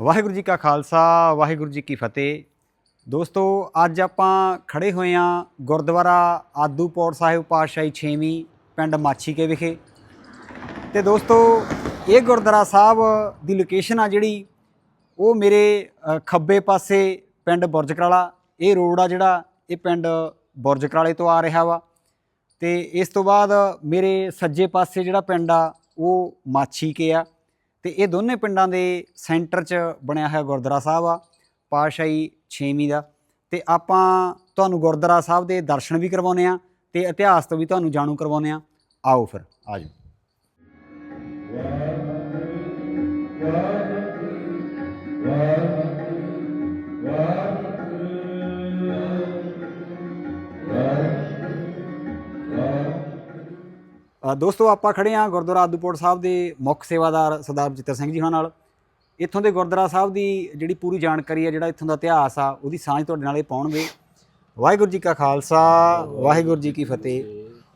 ਵਾਹਿਗੁਰੂ ਜੀ ਕਾ ਖਾਲਸਾ, ਵਾਹਿਗੁਰੂ ਜੀ ਕੀ ਫਤਿਹ। ਦੋਸਤੋ, ਅੱਜ ਆਪਾਂ ਖੜੇ ਹੋਏ ਹਾਂ ਗੁਰਦੁਆਰਾ ਆਦੂਪੌੜ ਸਾਹਿਬ ਪਾਤਸ਼ਾਹੀ 6ਵੀਂ ਪਿੰਡ ਮਾਛੀਕੇ ਵਿਖੇ। ਤੇ ਦੋਸਤੋ, ਇਹ ਗੁਰਦੁਆਰਾ ਸਾਹਿਬ ਦੀ ਲੋਕੇਸ਼ਨ ਆ ਜਿਹੜੀ, ਉਹ ਮੇਰੇ ਖੱਬੇ ਪਾਸੇ ਪਿੰਡ ਬੁਰਜ ਕਰਾਲਾ। ਇਹ ਰੋਡ ਆ ਜਿਹੜਾ, ਇਹ ਪਿੰਡ ਬੁਰਜ ਕਰਾਲੇ ਤੋਂ ਆ ਰਿਹਾ ਵਾ। ਤੇ ਇਸ ਤੋਂ ਬਾਅਦ ਮੇਰੇ ਸੱਜੇ ਪਾਸੇ ਜਿਹੜਾ ਪਿੰਡ ਆ, ਉਹ ਮਾਛੀਕੇ ਆ। ਤੇ ਇਹ ਦੋਨੇ ਪਿੰਡਾਂ ਦੇ ਸੈਂਟਰ 'ਚ ਬਣਿਆ ਹੋਇਆ ਗੁਰਦੁਆਰਾ ਸਾਹਿਬ ਆ, ਪਾਤਸ਼ਾਹੀ 6ਵੀਂ ਦਾ। ਤੇ ਆਪਾਂ ਤੁਹਾਨੂੰ ਗੁਰਦੁਆਰਾ ਸਾਹਿਬ ਦੇ ਦਰਸ਼ਨ ਵੀ ਕਰਵਾਉਨੇ ਆ ਤੇ ਇਤਿਹਾਸ ਤੋਂ ਵੀ ਤੁਹਾਨੂੰ ਜਾਣੂ ਕਰਵਾਉਨੇ ਆ ਆਓ ਫਿਰ ਆਜੋ ਦੋਸਤੋ, ਆਪਾਂ ਖੜੇ ਆ ਗੁਰਦੁਆਰਾ ਆਦੂਪੁਰ ਸਾਹਿਬ ਦੇ ਮੁੱਖ ਸੇਵਾਦਾਰ ਸਰਦਾਰ ਬਚਿੱਤਰ ਸਿੰਘ ਜੀ ਹੋਣਾ ਨਾਲ। ਇੱਥੋਂ ਦੇ ਗੁਰਦੁਆਰਾ ਸਾਹਿਬ ਦੀ ਜਿਹੜੀ ਪੂਰੀ ਜਾਣਕਾਰੀ ਹੈ, ਜਿਹੜਾ ਇੱਥੋਂ ਦਾ ਇਤਿਹਾਸ ਆ, ਉਹਦੀ ਸਾਂਝ ਤੁਹਾਡੇ ਨਾਲ ਇਹ ਪਾਉਣਗੇ। ਵਾਹਿਗੁਰੂ ਜੀ ਕਾ ਖਾਲਸਾ, ਵਾਹਿਗੁਰੂ ਜੀ ਕੀ ਫਤਿਹ।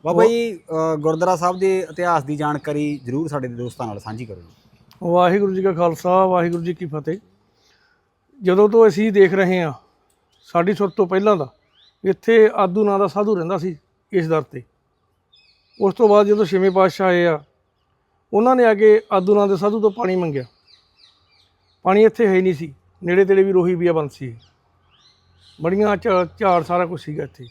ਬਾਬਾ ਜੀ ਗੁਰਦੁਆਰਾ ਸਾਹਿਬ ਦੇ ਇਤਿਹਾਸ ਦੀ ਜਾਣਕਾਰੀ ਜਰੂਰ ਸਾਡੇ ਦੋਸਤਾਂ ਨਾਲ ਸਾਂਝੀ ਕਰੋ। ਵਾਹਿਗੁਰੂ ਜੀ ਕਾ ਖਾਲਸਾ, ਵਾਹਿਗੁਰੂ ਜੀ ਕੀ ਫਤਿਹ। ਜਦੋਂ ਤੋਂ ਅਸੀਂ ਦੇਖ ਰਹੇ ਹਾਂ, ਸਾਡੀ ਸੁਰਤ ਤੋਂ ਪਹਿਲਾਂ ਦਾ, ਇੱਥੇ ਆਦੂ ਨਾਂ ਦਾ ਸਾਧੂ ਰਹਿੰਦਾ ਸੀ ਇਸ ਦਰ ਤੇ। ਉਸ ਤੋਂ ਬਾਅਦ ਜਦੋਂ ਛੇਵੇਂ ਪਾਤਸ਼ਾਹ ਆਏ ਆ, ਉਹਨਾਂ ਨੇ ਆ ਕੇ ਆਦੂ ਨਾਂ ਦੇ ਸਾਧੂ ਤੋਂ ਪਾਣੀ ਮੰਗਿਆ। ਪਾਣੀ ਇੱਥੇ ਹੈ ਹੀ ਨਹੀਂ ਸੀ। ਨੇੜੇ ਤੇੜੇ ਵੀ ਰੋਹੀ ਬੀਆ ਬੰਦ ਸੀ। ਬੜੀਆਂ ਝਾ- ਝਾੜ ਸਾਰਾ ਕੁਝ ਸੀਗਾ ਇੱਥੇ।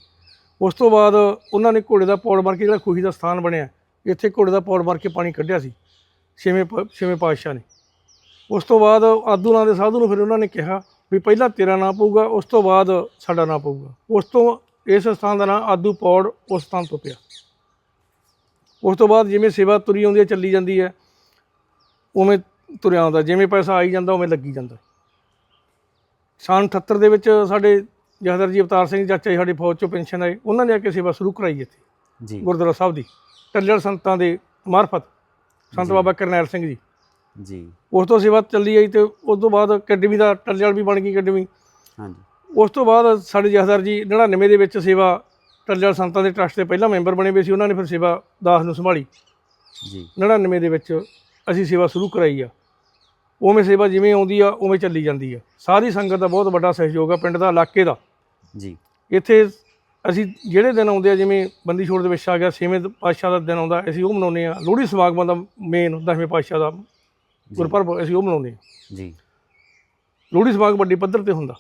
ਉਸ ਤੋਂ ਬਾਅਦ ਉਹਨਾਂ ਨੇ ਘੋੜੇ ਦਾ ਪੌੜ ਮਾਰ ਕੇ, ਜਿਹੜਾ ਖੂਹੀ ਦਾ ਸਥਾਨ ਬਣਿਆ, ਇੱਥੇ ਘੋੜੇ ਦਾ ਪੌੜ ਮਾਰ ਕੇ ਪਾਣੀ ਕੱਢਿਆ ਸੀ, ਛੇਵੇਂ ਪ- ਛੇਵੇਂ ਪਾਤਸ਼ਾਹ ਨੇ। ਉਸ ਤੋਂ ਬਾਅਦ ਆਦੂ ਨਾਂ ਦੇ ਸਾਧੂ ਨੂੰ ਫਿਰ ਉਹਨਾਂ ਨੇ ਕਿਹਾ ਵੀ ਪਹਿਲਾਂ ਤੇਰਾ ਨਾਂ ਪਊਗਾ, ਉਸ ਤੋਂ ਬਾਅਦ ਸਾਡਾ ਨਾਂ ਪਊਗਾ। ਉਸ ਤੋਂ ਇਸ ਸਥਾਨ ਦਾ ਨਾਂ ਆਦੂ ਪੌੜ ਉਸ ਸਥਾਨ ਤੋਂ ਪਿਆ। ਉਸ ਤੋਂ ਬਾਅਦ ਜਿਵੇਂ ਸੇਵਾ ਤੁਰੀ ਆਉਂਦੀ ਹੈ ਚੱਲੀ ਜਾਂਦੀ ਹੈ ਉਵੇਂ ਤੁਰਿਆ ਆਉਂਦਾ ਜਿਵੇਂ ਪੈਸਾ ਆਈ ਜਾਂਦਾ ਉਵੇਂ ਲੱਗੀ ਜਾਂਦਾ। ਸਾਲ 78 ਦੇ ਵਿੱਚ ਸਾਡੇ ਜਹਦਰ ਜੀ ਅਵਤਾਰ ਸਿੰਘ ਚਾਚਾ ਜੀ ਸਾਡੀ ਫੌਜ ਚੋਂ ਪੈਨਸ਼ਨ ਆਏ ਉਹਨਾਂ ਨੇ ਆ ਕੇ ਸੇਵਾ ਸ਼ੁਰੂ ਕਰਾਈ ਇੱਥੇ ਜੀ। ਗੁਰਦੁਆਰਾ ਸਾਹਿਬ ਦੀ। ਟੱਲਰ ਸੰਤਾਂ ਦੇ ਮਾਰਫਤ ਸੰਤ। ਬਾਬਾ ਕਰਨੈਲ ਸਿੰਘ ਜੀ। ਜੀ। ਉਸ ਤੋਂ ਸੇਵਾ ਚੱਲੀ ਆਈ ਤੇ ਉਸ ਤੋਂ ਬਾਅਦ ਅਕੈਡਮੀ ਦਾ ਟੱਲਰ ਵੀ ਬਣ ਗਈ ਅਕੈਡਮੀ। ਹਾਂਜੀ। ਉਸ ਤੋਂ ਬਾਅਦ ਸਾਡੇ ਜਹਦਰ ਜੀ 99 ਦੇ ਵਿੱਚ ਸੇਵਾ ਟੱਲਰ ਸੰਤਾਂ ਦੇ ਟਰਸਟ ਦੇ ਪਹਿਲਾ ਮੈਂਬਰ ਬਣੇ ਹੋਏ ਸੀ ਉਹਨਾਂ ਨੇ ਫਿਰ ਸੇਵਾ ਦਾਸ ਨੂੰ ਸੰਭਾਲੀ। ਜੀ। 99 ਦੇ ਵਿੱਚ ਅਸੀਂ ਸੇਵਾ ਸ਼ੁਰੂ ਕਰਾਈ ਆ। ਉਵੇਂ ਸੇਵਾ ਜਿਵੇਂ ਆਉਂਦੀ ਆ ਉਵੇਂ ਚੱਲੀ ਜਾਂਦੀ ਆ। ਸਾਰੀ ਸੰਗਤ ਦਾ ਬਹੁਤ ਵੱਡਾ ਸਹਿਯੋਗ ਆ ਪਿੰਡ ਦਾ ਇਲਾਕੇ ਦਾ। ਜੀ। ਇੱਥੇ ਅਸੀਂ ਜਿਹੜੇ ਦਿਨ ਆਉਂਦੇ ਆ ਜਿਵੇਂ ਬੰਦੀ ਛੋੜ ਦੇ ਵਿੱਚ ਆ ਗਿਆ ਛੇਵੇਂ ਪਾਤਸ਼ਾਹ ਦਾ ਦਿਨ ਆਉਂਦਾ ਅਸੀਂ ਉਹ ਮਨਾਉਂਦੇ ਆ। ਲੋਹੜੀ ਸਮਾਗਮਾਂ ਦਾ ਮੇਨ ਦਸਵੇਂ ਪਾਤਸ਼ਾਹ ਦਾ ਗੁਰਪੁਰਬ ਅਸੀਂ ਉਹ ਮਨਾਉਂਦੇ ਆ। ਜੀ। ਲੋਹੜੀ ਸਮਾਗਮ ਵੱਡੀ ਪੱਧਰ ਤੇ ਹੁੰਦਾ।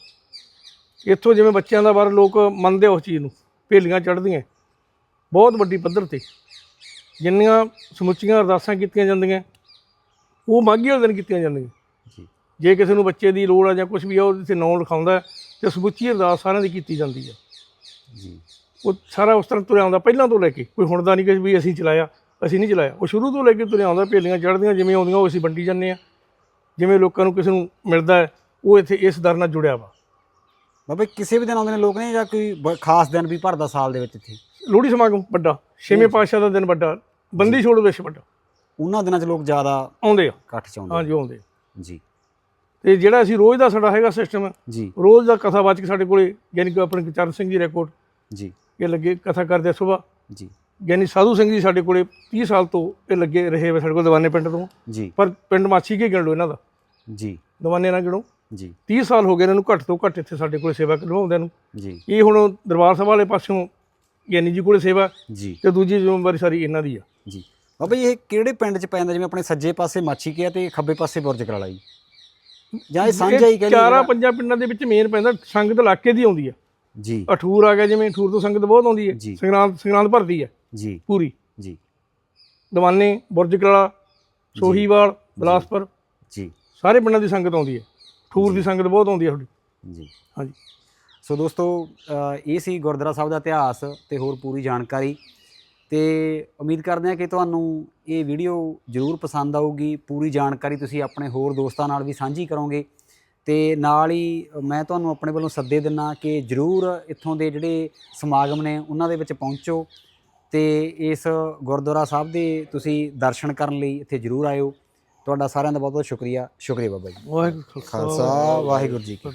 ਇੱਥੋਂ ਜਿਵੇਂ ਬੱਚਿਆਂ ਦਾ ਬਾਰ ਲੋਕ ਮੰਨਦੇ ਉਸ ਚੀਜ਼ ਨੂੰ। ਭੇਲੀਆਂ ਚੜ੍ਹਦੀਆਂ। ਬਹੁਤ ਵੱਡੀ ਪੱਧਰ ਤੇ। ਜਿੰਨੀਆਂ ਸਮੁੱਚੀਆਂ ਅਰਦਾਸਾਂ ਕੀਤੀਆਂ ਜਾਂਦੀਆਂ ਉਹ ਮਾਘੀ ਵਾਲੇ ਦਿਨ ਕੀਤੀਆਂ ਜਾਂਦੀਆਂ। ਜੀ। ਜੇ ਕਿਸੇ ਨੂੰ ਬੱਚੇ ਦੀ ਲੋੜ ਆ ਜਾਂ ਕੁਝ ਵੀ ਆ ਉਹਦੇ ਤੇ ਨਾਂ ਲਿਖਾਉਂਦਾ ਤੇ ਸਮੁੱਚੀ ਅਰਦਾਸ ਸਾਰਿਆਂ ਦੀ ਕੀਤੀ ਜਾਂਦੀ ਹੈ ਜੀ। ਉਹ ਸਾਰਾ ਉਸ ਤਰ੍ਹਾਂ ਤੁਰਿਆ ਆਉਂਦਾ ਪਹਿਲਾਂ ਤੋਂ ਲੈ ਕੇ। ਕੋਈ ਹੁਣ ਦਾ ਨਹੀਂ ਕਿ ਵੀ ਅਸੀਂ ਚਲਾਇਆ ਅਸੀਂ ਨਹੀਂ ਚਲਾਇਆ। ਉਹ ਸ਼ੁਰੂ ਤੋਂ ਲੈ ਕੇ ਤੁਰਿਆ ਆਉਂਦਾ ਭੇਲੀਆਂ ਚੜ੍ਹਦੀਆਂ ਜਿਵੇਂ ਆਉਂਦੀਆਂ ਉਹ ਅਸੀਂ ਵੰਡੀ ਜਾਂਦੇ ਆ। ਜਿਵੇਂ ਲੋਕਾਂ ਨੂੰ ਕਿਸੇ ਨੂੰ ਮਿਲਦਾ ਉਹ ਇੱਥੇ ਇਸ ਦਰ ਨਾਲ ਜੁੜਿਆ ਵਾ। ਬਾਬਾ ਕਿਸੇ ਵੀ ਦਿਨ ਆਉਂਦੇ ਨੇ ਲੋਕ ਨੇ ਜਾਂ ਕੋਈ ਬ- ਖਾਸ ਦਿਨ ਵੀ ਭਰਦਾ ਸਾਲ ਦੇ ਵਿੱਚ ਇੱਥੇ? ਲੋਹੜੀ ਸਮਾਗਮ ਵੱਡਾ ਛੇਵੇਂ ਪਾਤਸ਼ਾਹ ਦਾ ਦਿਨ ਵੱਡਾ ਬੰਦੀ ਛੋੜ ਵਿਸ਼ ਵੱਡਾ। ਉਹਨਾਂ ਦਿਨਾਂ 'ਚ ਲੋਕ ਜ਼ਿਆਦਾ ਆਉਂਦੇ ਆ। ਇਕੱਠ 'ਚ ਆਉਂਦੇ ਹਾਂਜੀ ਆਉਂਦੇ ਆ। ਜੀ। ਤੇ ਜਿਹੜਾ ਅਸੀਂ ਰੋਜ਼ ਦਾ ਸਾਡਾ ਹੈਗਾ ਸਿਸਟਮ ਜੀ। ਰੋਜ਼ ਦਾ ਕਥਾਵਾਚਕ ਸਾਡੇ ਕੋਲੇ ਯਾਨੀ ਕਿ ਆਪਣੇ ਚਰਨ ਸਿੰਘ ਜੀ ਰਿਕਾਰਡ ਜੀ। ਇਹ ਲੱਗੇ ਕਥਾ ਕਰਦੇ ਆ ਸੁਬਾਹ ਜੀ। ਯਾਨੀ ਸਾਧੂ ਸਿੰਘ ਜੀ ਸਾਡੇ ਕੋਲੇ 30 ਸਾਲ ਤੋਂ ਇਹ ਲੱਗੇ ਰਹੇ ਵੇ ਸਾਡੇ ਕੋਲ ਦੀਵਾਨੇ ਪਿੰਡ ਤੋਂ। ਜੀ। ਪਰ ਪਿੰਡ ਮਾਛੀ ਕੇ ਗਿਣ ਲਓ ਇਹਨਾਂ ਦਾ। ਜੀ। ਦੀਵਾਨੇ ਨਾਲ ਗਿਣੋ। ਜੀ। 30 ਸਾਲ ਹੋ ਗਏ ਇਹਨਾਂ ਨੂੰ ਘੱਟ ਤੋਂ ਘੱਟ ਇੱਥੇ ਸਾਡੇ ਕੋਲੇ ਸੇਵਾ ਕਰਵਾਉਂਦਿਆਂ ਨੂੰ। ਜੀ। ਇਹ ਹੁਣ ਦਰਬਾਰ ਸਭਾ ਵਾਲੇ ਪਾਸਿਓਂ ਗਿਆਨੀ ਜੀ ਕੋਲੇ ਸੇਵਾ ਜੀ। ਤੇ ਦੂਜੀ ਜ਼ਿੰਮੇਵਾਰੀ ਸਾਰੀ ਇਹਨਾਂ ਦੀ ਆ। ਜੀ। ਬਾਬਾ ਜੀ ਇਹ ਕਿਹੜੇ ਪਿੰਡ 'ਚ ਪੈ ਜਾਂਦਾ ਜਿਵੇਂ ਆਪਣੇ ਸੱਜੇ ਪਾਸੇ ਮਾਛੀ ਕਿਆ ਤੇ ਖੱਬੇ ਪਾਸੇ ਬੁਰਜ ਕਰਾਲਾ ਜੀ ਜਾਂ ਇਹ ਸਾਂਝਾ ਹੀ ਇਹ ਕਹਿ ਚਾਰਾਂ ਪੰਜਾਂ ਪਿੰਡਾਂ ਦੇ ਵਿੱਚ ਮੇਨ ਪੈਂਦਾ ਸੰਗਤ ਇਲਾਕੇ ਦੀ ਆਉਂਦੀ ਆ। ਜੀ। ਅਠੂਰ ਆ ਗਿਆ ਜਿਵੇਂ ਅਠੂਰ ਤੋਂ ਸੰਗਤ ਬਹੁਤ ਆਉਂਦੀ ਹੈ। ਸੰਗਰਾਂਦ ਸੰਗਰਾਂਦ ਭਰਦੀ ਹੈ ਜੀ। ਪੂਰੀ। ਜੀ। ਦੀਵਾਨੇ ਬੁਰਜ ਕਲਾ ਸੋਹੀਵਾਲ ਬਲਾਸਪੁਰ। ਜੀ। ਸਾਰੇ ਪਿੰਡਾਂ ਦੀ ਸੰਗਤ ਆਉਂਦੀ ਹੈ ਠੂਰ ਦੀ ਸੰਗਤ ਬਹੁਤ ਆਉਂਦੀ ਹੈ ਤੁਹਾਡੀ। ਜੀ। ਹਾਂਜੀ। ਸੋ ਦੋਸਤੋ ਅ, ਇਹ ਸੀ ਗੁਰਦੁਆਰਾ ਸਾਹਿਬ ਦਾ ਇਤਿਹਾਸ ਤੇ ਹੋਰ ਪੂਰੀ ਜਾਣਕਾਰੀ। ਤੇ ਉਮੀਦ ਕਰਦੇ ਹਾਂ ਕਿ ਤੁਹਾਨੂੰ ਇਹ ਵੀਡੀਓ ਜ਼ਰੂਰ ਪਸੰਦ ਆਊਗੀ। ਪੂਰੀ ਜਾਣਕਾਰੀ ਤੁਸੀਂ ਆਪਣੇ ਹੋਰ ਦੋਸਤਾਂ ਨਾਲ ਵੀ ਸਾਂਝੀ ਕਰੋਗੇ। ਤੇ ਨਾਲ ਹੀ ਮੈਂ ਤੁਹਾਨੂੰ ਆਪਣੇ ਵੱਲੋਂ ਸੱਦੇ ਦਿੰਨਾ ਕਿ ਜ਼ਰੂਰ ਇੱਥੋਂ ਦੇ ਜਿਹੜੇ ਸਮਾਗਮ ਨੇ ਉਹਨਾਂ ਦੇ ਵਿੱਚ ਪਹੁੰਚੋ। ਤੇ ਇਸ ਗੁਰਦੁਆਰਾ ਸਾਹਿਬ ਦੇ ਤੁਸੀਂ ਦਰਸ਼ਨ ਕਰਨ ਲਈ ਇੱਥੇ ਜ਼ਰੂਰ ਆਇਓ। ਤੁਹਾਡਾ ਸਾਰਿਆਂ ਦਾ ਬਹੁਤ ਬਹੁਤ ਸ਼ੁਕਰੀਆ। ਸ਼ੁਕਰੀਆ ਬਾਬਾ ਜੀ। ਵਾਹਿਗੁਰੂ ਖਾਲਸਾ। ਵਾਹਿਗੁਰੂ ਜੀ ਕੀ